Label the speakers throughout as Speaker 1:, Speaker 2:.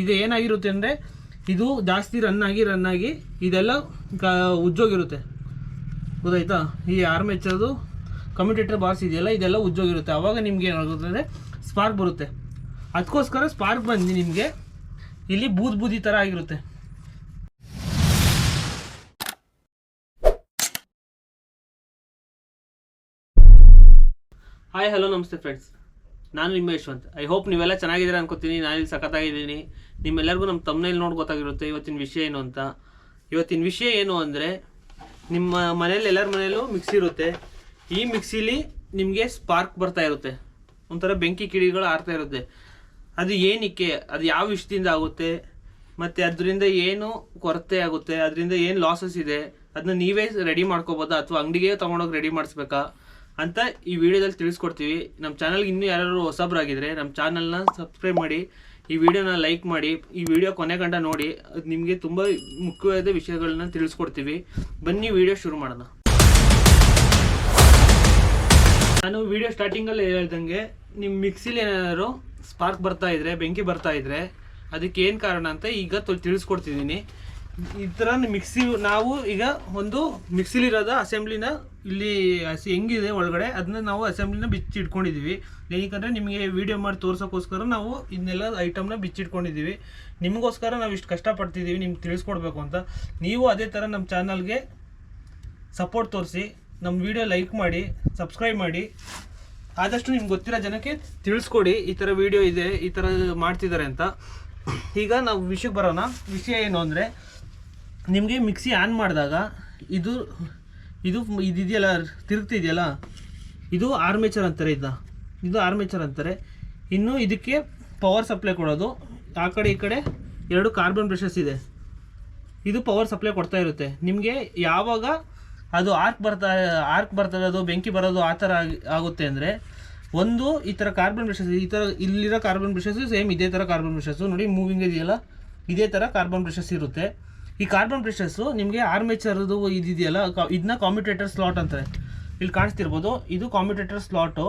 Speaker 1: ಇದು ಏನಾಗಿರುತ್ತೆ ಅಂದರೆ ಇದು ಜಾಸ್ತಿ ರನ್ ಆಗಿ ರನ್ ಆಗಿ ಇದೆಲ್ಲ ಕ ಉಜ್ಜೋಗಿರುತ್ತೆ ಗೊತ್ತಾಯ್ತಾ? ಈ ಆರ್ಮೇಚರ್ದು ಕಮ್ಯುಟೇಟರ್ ಬಾರ್ಸ್ ಇದೆಯಲ್ಲ ಇದೆಲ್ಲ ಉಜ್ಜೋಗಿರುತ್ತೆ ಆವಾಗ ನಿಮ್ಗೆ ಏನಾಗುತ್ತೆ ಅಂದರೆ ಸ್ಪಾರ್ಕ್ ಬರುತ್ತೆ. ಅದಕ್ಕೋಸ್ಕರ ಸ್ಪಾರ್ಕ್ ಬಂದು ನಿಮಗೆ ಇಲ್ಲಿ ಬೂದ್ ಬೂದಿ ಥರ ಆಗಿರುತ್ತೆ. ಹಾಯ್ ಹಲೋ ನಮಸ್ತೆ ಫ್ರೆಂಡ್ಸ್ ನಾನು ನಿಮ್ಮ ಯಶವಂತ್. ಐ ಹೋಪ್ ನೀವೆಲ್ಲ ಚೆನ್ನಾಗಿದ್ದೀರಾ ಅನ್ಕೋತೀನಿ. ನಾನಿಲ್ಲಿ ಸಖತ್ತಾಗಿದ್ದೀನಿ. ನಿಮ್ಮೆಲ್ಲರಿಗೂ ನಮ್ಮ ತಮ್ಮನೇಲಿ ನೋಡಿ ಗೊತ್ತಾಗಿರುತ್ತೆ ಇವತ್ತಿನ ವಿಷಯ ಏನು ಅಂತ. ಇವತ್ತಿನ ವಿಷಯ ಏನು ಅಂದರೆ, ನಿಮ್ಮ ಮನೇಲಿ ಎಲ್ಲರ ಮನೇಲೂ ಮಿಕ್ಸಿ ಇರುತ್ತೆ. ಈ ಮಿಕ್ಸಿಲಿ ನಿಮಗೆ ಸ್ಪಾರ್ಕ್ ಬರ್ತಾ ಇರುತ್ತೆ. ಒಂಥರ ಬೆಂಕಿ ಕಿಡಿಗಳು ಆರ್ತಾ ಇರುತ್ತೆ. ಅದು ಏನಕ್ಕೆ? ಅದು ಯಾವ ವಿಷಯದಿಂದ ಆಗುತ್ತೆ? ಮತ್ತು ಅದರಿಂದ ಏನು ಕೊರತೆ ಆಗುತ್ತೆ? ಅದರಿಂದ ಏನು ಲಾಸಸ್ ಇದೆ? ಅದನ್ನ ನೀವೇ ರೆಡಿ ಮಾಡ್ಕೋಬೋದಾ? ಅಥವಾ ಅಂಗಡಿಗೆ ತೊಗೊಂಡೋಗಿ ರೆಡಿ ಮಾಡಿಸ್ಬೇಕಾ? ಅಂತ ಈ ವಿಡಿಯೋದಲ್ಲಿ ತಿಳಿಸ್ಕೊಡ್ತೀವಿ. ನಮ್ಮ ಚಾನಲ್ಗೆ ಇನ್ನೂ ಯಾರು ಹೊಸಬ್ರಾಗಿದ್ರೆ ನಮ್ಮ ಚಾನಲ್ನ ಸಬ್ಸ್ಕ್ರೈಬ್ ಮಾಡಿ, ಈ ವಿಡಿಯೋನ ಲೈಕ್ ಮಾಡಿ, ಈ ವಿಡಿಯೋ ಕೊನೆ ಗಂಟ ನೋಡಿ, ಅದು ನಿಮಗೆ ತುಂಬ ಮುಖ್ಯವಾದ ವಿಷಯಗಳನ್ನ ತಿಳಿಸ್ಕೊಡ್ತೀವಿ. ಬನ್ನಿ ವಿಡಿಯೋ ಶುರು ಮಾಡೋಣ. ನಾನು ವಿಡಿಯೋ ಸ್ಟಾರ್ಟಿಂಗಲ್ಲಿ ಹೇಳ್ದಂಗೆ ನಿಮ್ಮ ಮಿಕ್ಸಿಲಿ ಏನಾದರೂ ಸ್ಪಾರ್ಕ್ ಬರ್ತಾ ಇದ್ರೆ, ಬೆಂಕಿ ಬರ್ತಾ ಇದ್ರೆ, ಅದಕ್ಕೆ ಏನು ಕಾರಣ ಅಂತ ಈಗ ತಿಳಿಸ್ಕೊಡ್ತಿದ್ದೀನಿ. ಈ ಥರ ಮಿಕ್ಸಿ ನಾವು ಈಗ ಒಂದು ಮಿಕ್ಸಿಲಿರೋದ ಅಸೆಂಬ್ಲಿನ ಇಲ್ಲಿ ಹಸಿ ಹೆಂಗಿದೆ ಒಳಗಡೆ, ಅದನ್ನ ನಾವು ಅಸೆಂಬ್ಲಿನ ಬಿಚ್ಚಿ ಇಟ್ಕೊಂಡಿದ್ದೀವಿ ಏನಕ್ಕಂದ್ರೆ ನಿಮಗೆ ವಿಡಿಯೋ ಮಾಡಿ ತೋರಿಸೋಕ್ಕೋಸ್ಕರ ನಾವು ಇದನ್ನೆಲ್ಲ ಐಟಮ್ನ ಬಿಚ್ಚಿಟ್ಕೊಂಡಿದ್ದೀವಿ ನಿಮಗೋಸ್ಕರ ನಾವು ಇಷ್ಟು ಕಷ್ಟಪಡ್ತಿದ್ದೀವಿ ನಿಮ್ಗೆ ತಿಳಿಸ್ಕೊಡ್ಬೇಕು ಅಂತ. ನೀವು ಅದೇ ಥರ ನಮ್ಮ ಚಾನಲ್ಗೆ ಸಪೋರ್ಟ್ ತೋರಿಸಿ ನಮ್ಮ ವಿಡಿಯೋ ಲೈಕ್ ಮಾಡಿ ಸಬ್ಸ್ಕ್ರೈಬ್ ಮಾಡಿ. ಆದಷ್ಟು ನಿಮ್ಗೆ ಗೊತ್ತಿರೋ ಜನಕ್ಕೆ ತಿಳಿಸ್ಕೊಡಿ, ಈ ಥರ ವಿಡಿಯೋ ಇದೆ, ಈ ಥರ ಮಾಡ್ತಿದ್ದಾರೆ ಅಂತ. ಈಗ ನಾವು ವಿಷಯಕ್ಕೆ ಬರೋಣ. ವಿಷಯ ಏನು ಅಂದರೆ, ನಿಮಗೆ ಮಿಕ್ಸಿ ಆನ್ ಮಾಡಿದಾಗ ಇದು ಇದು ಇದಿದೆಯಲ್ಲ, ತಿರುಗ್ತಿದೆಯಲ್ಲ? ಇದು ಆರ್ಮೇಚರ್ ಅಂತಾರೆ ಇದನ್ನ ಇದು ಆರ್ಮೇಚರ್ ಅಂತಾರೆ. ಇನ್ನು ಇದಕ್ಕೆ ಪವರ್ ಸಪ್ಲೈ ಕೊಡೋದು. ಆ ಕಡೆ ಈ ಕಡೆ ಎರಡು ಕಾರ್ಬನ್ ಬ್ರಷಸ್ ಇದೆ. ಇದು ಪವರ್ ಸಪ್ಲೈ ಕೊಡ್ತಾ ಇರುತ್ತೆ. ನಿಮಗೆ ಯಾವಾಗ ಅದು ಆರ್ಕ್ ಬರ್ತಾ ಆರ್ಕ್ ಬರ್ತಾ ಇರೋದು ಬೆಂಕಿ ಬರೋದು ಆ ಥರ ಆಗಿ- ಆಗುತ್ತೆ ಅಂದರೆ ಒಂದು ಈ ಥರ ಕಾರ್ಬನ್ ಬ್ರಷಸ್ ಈ ಥರ ಇಲ್ಲಿರೋ ಕಾರ್ಬನ್ ಬ್ರಷಸ್ಸು ಸೇಮ್ ಇದೇ ಥರ ಕಾರ್ಬನ್ ಬ್ರಷಸ್ಸು ನೋಡಿ ಮೂವಿಂಗ್ ಇದೆಯಲ್ಲ? ಇದೇ ಥರ ಕಾರ್ಬನ್ ಬ್ರಷಸ್ ಇರುತ್ತೆ. ಈ ಕಾರ್ಬನ್ ಬ್ರಷಸ್ಸು ನಿಮಗೆ ಆರ್ಮೇಚರ್ದು ಇದಿದೆಯಲ್ಲ ಇದನ್ನ ಕಾಮ್ಯುಟೇಟರ್ ಸ್ಲಾಟ್ ಅಂತಾರೆ. ಇಲ್ಲಿ ಕಾಣಿಸ್ತಿರ್ಬೋದು, ಇದು ಕಾಮ್ಯುಟೇಟರ್ ಸ್ಲಾಟು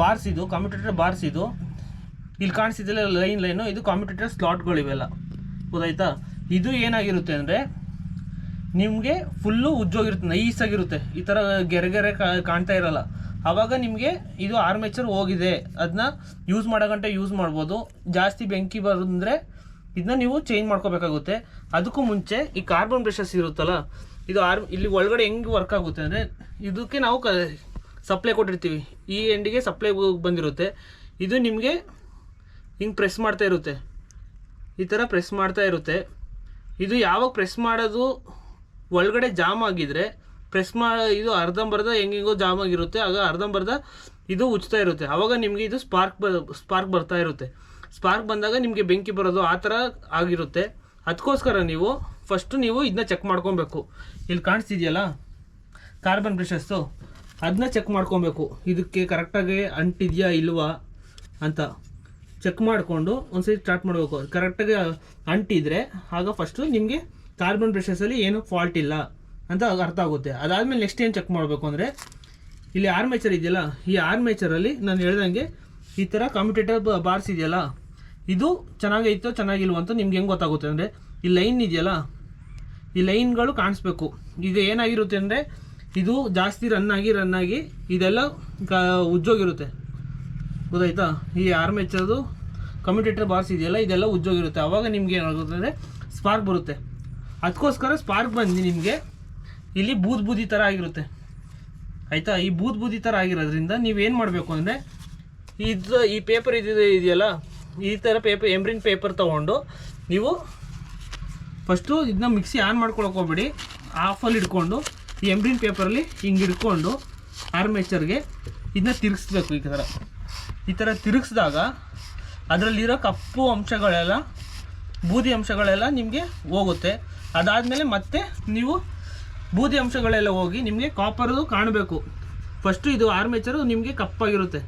Speaker 1: ಬಾರ್ಸ್ ಇದು ಕಾಮ್ಯುಟೇಟರ್ ಬಾರ್ಸ್ ಇದು. ಇಲ್ಲಿ ಕಾಣಿಸ್ತಿದ್ದಲ್ಲ ಲೈನ್ ಲೈನು ಇದು ಕಾಮ್ಯುಟೇಟರ್ ಸ್ಲಾಟ್ಗಳಿವೆಲ್ಲ ಗೊತ್ತಾಯ್ತಾ? ಇದು ಏನಾಗಿರುತ್ತೆ ಅಂದರೆ, ನಿಮಗೆ ಫುಲ್ಲು ಉಜ್ಜೋಗಿರುತ್ತೆ ನೈಸಾಗಿರುತ್ತೆ ಈ ಥರ ಗೆರೆ ಗೆರೆ ಕಾಣ್ತಾ ಇರಲ್ಲ. ಆವಾಗ ನಿಮಗೆ ಇದು ಆರ್ಮೇಚರ್ ಹೋಗಿದೆ. ಅದನ್ನ ಯೂಸ್ ಮಾಡೋ ಗಂಟೆ ಯೂಸ್ ಮಾಡ್ಬೋದು. ಜಾಸ್ತಿ ಬೆಂಕಿ ಬಂದರೆ ಇದನ್ನ ನೀವು ಚೇಂಜ್ ಮಾಡ್ಕೋಬೇಕಾಗುತ್ತೆ. ಅದಕ್ಕೂ ಮುಂಚೆ ಈ ಕಾರ್ಬನ್ ಬ್ರಷಸ್ ಇರುತ್ತಲ್ಲ, ಇದು ಆರ್, ಇಲ್ಲಿ ಒಳಗಡೆ ಹೆಂಗೆ ವರ್ಕ್ ಆಗುತ್ತೆ ಅಂದರೆ ಇದಕ್ಕೆ ನಾವು ಕ ಸಪ್ಲೈ ಕೊಟ್ಟಿರ್ತೀವಿ. ಈ ಎಂಡಿಗೆ ಸಪ್ಲೈ ಬಂದಿರುತ್ತೆ. ಇದು ನಿಮಗೆ ಹಿಂಗೆ ಪ್ರೆಸ್ ಮಾಡ್ತಾ ಇರುತ್ತೆ. ಈ ಥರ ಪ್ರೆಸ್ ಮಾಡ್ತಾ ಇರುತ್ತೆ. ಇದು ಯಾವಾಗ ಪ್ರೆಸ್ ಮಾಡೋದು ಒಳಗಡೆ ಜಾಮ್ ಆಗಿದ್ರೆ ಪ್ರೆಸ್ ಮಾ, ಇದು ಅರ್ಧಂಬರ್ಧ ಹೆಂಗೆಂಗೋ ಜಾಮ್ ಆಗಿರುತ್ತೆ. ಆಗ ಅರ್ಧಂಬರ್ಧ ಇದು ಉಚ್ತಾ ಇರುತ್ತೆ. ಆವಾಗ ನಿಮಗೆ ಇದು ಸ್ಪಾರ್ಕ್ ಸ್ಪಾರ್ಕ್ ಬರ್ತಾ ಇರುತ್ತೆ. ಸ್ಪಾರ್ಕ್ ಬಂದಾಗ ನಿಮಗೆ ಬೆಂಕಿ ಬರೋದು ಆ ಥರ ಆಗಿರುತ್ತೆ. ಅದಕ್ಕೋಸ್ಕರ ನೀವು ಫಸ್ಟು ನೀವು ಇದನ್ನ ಚೆಕ್ ಮಾಡ್ಕೊಬೇಕು. ಇಲ್ಲಿ ಕಾಣಿಸ್ತಿದೆಯಲ್ಲ? ಕಾರ್ಬನ್ ಬ್ರಷಸ್ಸು ಅದನ್ನ ಚೆಕ್ ಮಾಡ್ಕೊಬೇಕು. ಇದಕ್ಕೆ ಕರೆಕ್ಟಾಗಿ ಅಂಟಿದೆಯಾ ಇಲ್ವಾ ಅಂತ ಚೆಕ್ ಮಾಡಿಕೊಂಡು ಒಂದ್ಸರಿ ಸ್ಟಾರ್ಟ್ ಮಾಡಬೇಕು. ಕರೆಕ್ಟಾಗಿ ಅಂಟಿದ್ರೆ ಆಗ ಫಸ್ಟು ನಿಮಗೆ ಕಾರ್ಬನ್ ಬ್ರಷಸಲ್ಲಿ ಏನು ಫಾಲ್ಟ್ ಇಲ್ಲ ಅಂತ ಅರ್ಥ ಆಗುತ್ತೆ. ಅದಾದಮೇಲೆ ನೆಕ್ಸ್ಟ್ ಏನು ಚೆಕ್ ಮಾಡಬೇಕು ಅಂದರೆ, ಇಲ್ಲಿ ಆರ್ಮೇಚರ್ ಇದೆಯಲ್ಲ, ಈ ಆರ್ಮೇಚರಲ್ಲಿ ನಾನು ಹೇಳ್ದಂಗೆ ಈ ಥರ ಕಾಂಪಿಟೇಟರ್ ಬಾರ್ಸ್ ಇದೆಯಲ್ಲ ಇದು ಚೆನ್ನಾಗೈತೋ ಚೆನ್ನಾಗಿಲ್ವ ಅಂತ ನಿಮ್ಗೆ ಹೆಂಗೆ ಗೊತ್ತಾಗುತ್ತೆ ಅಂದರೆ ಈ ಲೈನ್ ಇದೆಯಲ್ಲ, ಈ ಲೈನ್ಗಳು ಕಾಣಿಸ್ಬೇಕು. ಈಗ ಏನಾಗಿರುತ್ತೆ ಅಂದರೆ ಇದು ಜಾಸ್ತಿ ರನ್ ಆಗಿ ರನ್ ಆಗಿ ಇದೆಲ್ಲ ಕ ಉಜ್ಜೋಗಿರುತ್ತೆ ಗೊತ್ತಾಯ್ತಾ? ಈ ಆರ್ಮೇಚರ್ದು ಕಮ್ಯುಟೇಟರ್ ಬಾರ್ಸ್ ಇದೆಯಲ್ಲ, ಇದೆಲ್ಲ ಉಜ್ಜೋಗಿರುತ್ತೆ ಆವಾಗ ನಿಮ್ಗೆ ಏನಾಗುತ್ತೆ ಅಂದರೆ ಸ್ಪಾರ್ಕ್ ಬರುತ್ತೆ. ಅದಕ್ಕೋಸ್ಕರ ಸ್ಪಾರ್ಕ್ ಬಂದು ನಿಮಗೆ ಇಲ್ಲಿ ಬೂದ್ ಬೂದಿ ಥರ ಆಗಿರುತ್ತೆ. ಆಯಿತಾ? ಈ ಬೂದ್ ಬೂದಿ ಥರ ಆಗಿರೋದ್ರಿಂದ ನೀವೇನು ಮಾಡಬೇಕು ಅಂದರೆ ಇದು ಈ ಪೇಪರ್ ಇದೆಯಲ್ಲ ಈ ಥರ ಪೇಪರ್ ಎಂಬ್ರಿನ್ ಪೇಪರ್ ತೊಗೊಂಡು ನೀವು ಫಸ್ಟು ಇದನ್ನ ಮಿಕ್ಸಿ ಆನ್ ಮಾಡ್ಕೊಳಕ್ಕೆ ಹೋಗ್ಬೇಡಿ. ಆಫಲ್ಲಿ ಇಟ್ಕೊಂಡು ಈ ಎಂಬ್ರಿನ್ ಪೇಪರಲ್ಲಿ ಹಿಂಗೆ ಹಿಡ್ಕೊಂಡು ಆರ್ಮೇಚರ್ಗೆ ಇದನ್ನ ತಿರುಗಿಸ್ಬೇಕು ಈ ಥರ ಈ ಥರ ತಿರುಗಿಸಿದಾಗ ಅದರಲ್ಲಿರೋ ಕಪ್ಪು ಅಂಶಗಳೆಲ್ಲ, ಬೂದಿ ಅಂಶಗಳೆಲ್ಲ ನಿಮಗೆ ಹೋಗುತ್ತೆ. ಅದಾದಮೇಲೆ ಮತ್ತೆ ನೀವು ಬೂದಿ ಅಂಶಗಳೆಲ್ಲ ಹೋಗಿ ನಿಮಗೆ ಕಾಪರ್ದು ಕಾಣಬೇಕು. ಫಸ್ಟು ಇದು ಆರ್ಮೇಚರು ನಿಮಗೆ ಕಪ್ಪಾಗಿರುತ್ತೆ.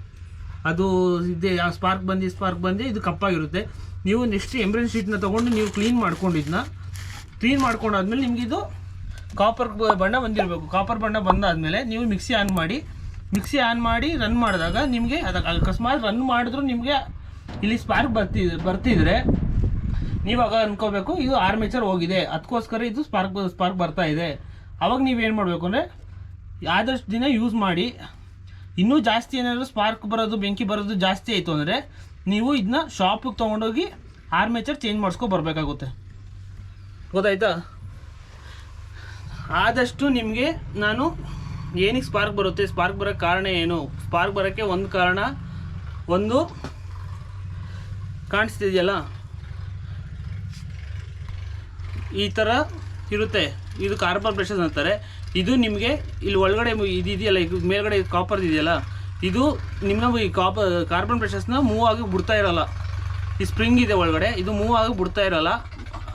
Speaker 1: ಅದು ಇದೆ, ಆ ಸ್ಪಾರ್ಕ್ ಬಂದು ಸ್ಪಾರ್ಕ್ ಬಂದು, ಇದು ಕಪ್ಪಾಗಿರುತ್ತೆ. ನೀವು ನೆಕ್ಸ್ಟ್ ಎಂಬ್ರೆನ್ ಶೀಟ್ನ ತೊಗೊಂಡು ನೀವು ಕ್ಲೀನ್ ಮಾಡ್ಕೊಂಡಿದ್ನ ಕ್ಲೀನ್ ಮಾಡ್ಕೊಂಡಾದ್ಮೇಲೆ ನಿಮ್ಗೆ ಇದು ಕಾಪರ್ ಬಣ್ಣ ಬಂದಿರಬೇಕು. ಕಾಪರ್ ಬಣ್ಣ ಬಂದಾದಮೇಲೆ ನೀವು ಮಿಕ್ಸಿ ಆನ್ ಮಾಡಿ ಮಿಕ್ಸಿ ಆನ್ ಮಾಡಿ ರನ್ ಮಾಡಿದಾಗ ನಿಮಗೆ ಅದಕ್ಕೆ ಅಕಸ್ಮಾತ್ ರನ್ ಮಾಡಿದ್ರು ನಿಮಗೆ ಇಲ್ಲಿ ಸ್ಪಾರ್ಕ್ ಬರ್ತಿದ್ರೆ ಬರ್ತಿದ್ರೆ ನೀವಾಗ ಅನ್ಕೋಬೇಕು, ಇದು ಆರ್ಮೇಚರ್ ಹೋಗಿದೆ. ಅದಕ್ಕೋಸ್ಕರ ಇದು ಸ್ಪಾರ್ಕ್ ಸ್ಪಾರ್ಕ್ ಬರ್ತಾ ಇದೆ. ಅವಾಗ ನೀವೇನು ಮಾಡಬೇಕು ಅಂದರೆ ಆದಷ್ಟು ದಿನ ಯೂಸ್ ಮಾಡಿ ಇನ್ನೂ ಜಾಸ್ತಿ ಏನಾದರೂ ಸ್ಪಾರ್ಕ್ ಬರೋದು, ಬೆಂಕಿ ಬರೋದು ಜಾಸ್ತಿ ಆಯಿತು ಅಂದರೆ ನೀವು ಇದನ್ನ ಶಾಪಿಗೆ ತೊಗೊಂಡೋಗಿ ಆರ್ಮೇಚರ್ ಚೇಂಜ್ ಮಾಡಿಸ್ಕೊ ಬರಬೇಕಾಗುತ್ತೆ. ಗೊತ್ತಾಯ್ತಾ? ಆದಷ್ಟು ನಿಮಗೆ ನಾನು ಏನಕ್ಕೆ ಸ್ಪಾರ್ಕ್ ಬರುತ್ತೆ ಸ್ಪಾರ್ಕ್ ಬರೋಕ್ಕೆ ಕಾರಣ ಏನು? ಸ್ಪಾರ್ಕ್ ಬರೋಕ್ಕೆ ಒಂದು ಕಾರಣ, ಒಂದು ಕಾಣಿಸ್ತಿದೆಯಲ್ಲ? ಈ ಥರ ಇರುತ್ತೆ. ಇದು ಕಾರ್ಬನ್ ಬ್ರಷಸ್ ಅಂತಾರೆ. ಇದು ನಿಮಗೆ ಇಲ್ಲಿ ಒಳಗಡೆ ಇದು ಇದೆಯಲ್ಲ ಈಗ ಮೇಲ್ಗಡೆ ಕಾಪರ್ ಇದೆಯಲ್ಲ, ಇದು ನಿಮ್ಮ ಈ ಕಾಪ ಕಾರ್ಬನ್ ಬ್ರಷಸ್ನ ಮೂವ್ ಆಗಿ ಬಿಡ್ತಾ ಇರೋಲ್ಲ. ಈ ಸ್ಪ್ರಿಂಗ್ ಇದೆ ಒಳಗಡೆ, ಇದು ಮೂವ್ ಆಗಿ ಬಿಡ್ತಾ ಇರೋಲ್ಲ.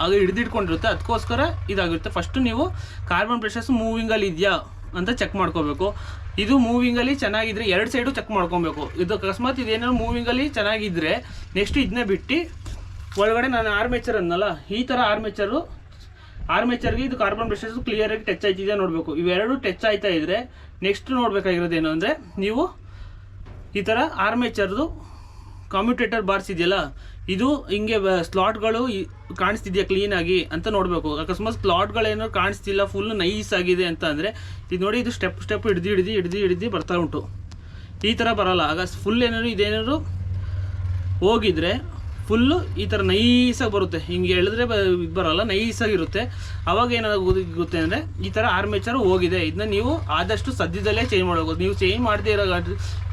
Speaker 1: ಅದು ಹಿಡಿದಿಟ್ಕೊಂಡಿರುತ್ತೆ ಅದಕ್ಕೋಸ್ಕರ ಇದಾಗಿರುತ್ತೆ. ಫಸ್ಟು ನೀವು ಕಾರ್ಬನ್ ಬ್ರಷಸ್ ಮೂವಿಂಗಲ್ಲಿ ಇದೆಯಾ ಅಂತ ಚೆಕ್ ಮಾಡ್ಕೋಬೇಕು. ಇದು ಮೂವಿಂಗಲ್ಲಿ ಚೆನ್ನಾಗಿದ್ದರೆ ಎರಡು ಸೈಡು ಚೆಕ್ ಮಾಡ್ಕೊಬೇಕು. ಇದು ಅಕಸ್ಮಾತ್ ಇದೇನಾದ್ರು ಮೂವಿಂಗಲ್ಲಿ ಚೆನ್ನಾಗಿದ್ದರೆ ನೆಕ್ಸ್ಟ್ ಇದನ್ನೇ ಬಿಟ್ಟು ಒಳಗಡೆ ನಾನು ಆರ್ಮೇಚರ್ ಅನ್ನಲ್ಲ, ಈ ಥರ ಆರ್ಮೇಚರು ಆರ್ಮೇಚರ್ಗೆ ಇದು ಕಾರ್ಬನ್ ಬ್ರಷಸ್ ಕ್ಲಿಯರಾಗಿ ಟಚ್ ಆಯ್ತಿದೆ ನೋಡಬೇಕು. ಇವೆರಡು ಟಚ್ ಆಯ್ತಾ ಇದ್ರೆ ನೆಕ್ಸ್ಟ್ ನೋಡಬೇಕಾಗಿರೋದೇನು ಅಂದರೆ ನೀವು ಈ ಥರ ಆರ್ಮೇಚರ್ದು ಕಾಮ್ಯುಟೇಟರ್ ಬಾರ್ಸ್ ಇದೆಯಲ್ಲ, ಇದು ಹಿಂಗೆ ಸ್ಲಾಟ್ಗಳು ಕಾಣಿಸ್ತಿದೆಯಾ ಕ್ಲೀನಾಗಿ ಅಂತ ನೋಡಬೇಕು. ಅಕಸ್ಮಾತ್ ಸ್ಲಾಟ್ಗಳೇನೋ ಕಾಣಿಸ್ತಿಲ್ಲ ಫುಲ್ ನೈಸ್ ಆಗಿದೆ ಅಂತ ಅಂದರೆ, ಇದು ನೋಡಿ ಇದು ಸ್ಟೆಪ್ ಸ್ಟೆಪ್ ಹಿಡ್ದು ಹಿಡ್ದು ಹಿಡ್ದು ಹಿಡ್ದು ಬರ್ತಾ ಉಂಟು. ಈ ಥರ ಬರಲ್ಲ. ಆಗ ಫುಲ್ ಏನಾದ್ರು ಇದೇನಾದ್ರು ಹೋಗಿದ್ರೆ ಫುಲ್ಲು ಈ ಥರ ನೈಸಾಗಿ ಬರುತ್ತೆ. ಹಿಂಗೆ ಎಳೆದ್ರೆ ಬರೋಲ್ಲ ನೈಸಾಗಿರುತ್ತೆ ಅವಾಗ ಏನಾಗುತ್ತೆ ಅಂದರೆ ಈ ಥರ ಆರ್ಮೇಚರ್ ಹೋಗಿದೆ. ಇದನ್ನ ನೀವು ಆದಷ್ಟು ಸದ್ಯದಲ್ಲೇ ಚೇಂಜ್ ಮಾಡಬೇಕು ನೀವು ಚೇಂಜ್ ಮಾಡದೇ ಇರೋ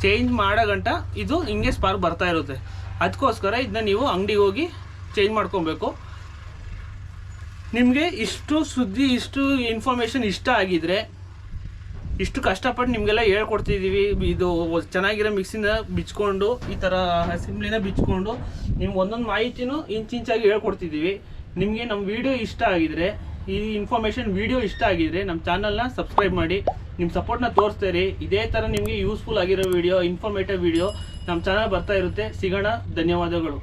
Speaker 1: ಚೇಂಜ್ ಮಾಡೋ ಗಂಟ ಇದು ಹಿಂಗೆ ಸ್ಪಾರ್ಕ್ ಬರ್ತಾ ಇರುತ್ತೆ. ಅದಕ್ಕೋಸ್ಕರ ಇದನ್ನ ನೀವು ಅಂಗಡಿಗೆ ಹೋಗಿ ಚೇಂಜ್ ಮಾಡ್ಕೊಬೇಕು. ನಿಮಗೆ ಇಷ್ಟು ಸುದ್ದಿ, ಇಷ್ಟು ಇನ್ಫಾರ್ಮೇಷನ್ ಇಷ್ಟ ಆಗಿದ್ರೆ ಇಷ್ಟು ಕಷ್ಟಪಟ್ಟು ನಿಮಗೆಲ್ಲ ಹೇಳ್ಕೊಡ್ತಿದ್ದೀವಿ ಇದು ಚೆನ್ನಾಗಿರೋ ಮಿಕ್ಸಿನ ಬಿಚ್ಕೊಂಡು, ಈ ಥರ ಅಸೆಂಬ್ಲಿನ ಬಿಚ್ಕೊಂಡು ನಿಮ್ಗೆ ಒಂದೊಂದು ಮಾಹಿತಿನೂ ಇಂಚಿಂಚಾಗಿ ಹೇಳ್ಕೊಡ್ತಿದ್ದೀವಿ ನಿಮಗೆ ನಮ್ಮ ವಿಡಿಯೋ ಇಷ್ಟ ಆಗಿದ್ರೆ, ಈ ಇನ್ಫಾರ್ಮೇಷನ್ ವಿಡಿಯೋ ಇಷ್ಟ ಆಗಿದ್ರೆ ನಮ್ಮ ಚಾನಲ್ನ ಸಬ್ಸ್ಕ್ರೈಬ್ ಮಾಡಿ ನಿಮ್ಮ ಸಪೋರ್ಟ್ನ ತೋರಿಸ್ತೀರಿ. ಇದೇ ಥರ ನಿಮಗೆ ಯೂಸ್ಫುಲ್ ಆಗಿರೋ ವಿಡಿಯೋ ಇನ್ಫಾರ್ಮೇಟಿವ್ ವಿಡಿಯೋ ನಮ್ಮ ಚಾನಲ್ ಬರ್ತಾ ಇರುತ್ತೆ. ಸಿಗೋಣ, ಧನ್ಯವಾದಗಳು.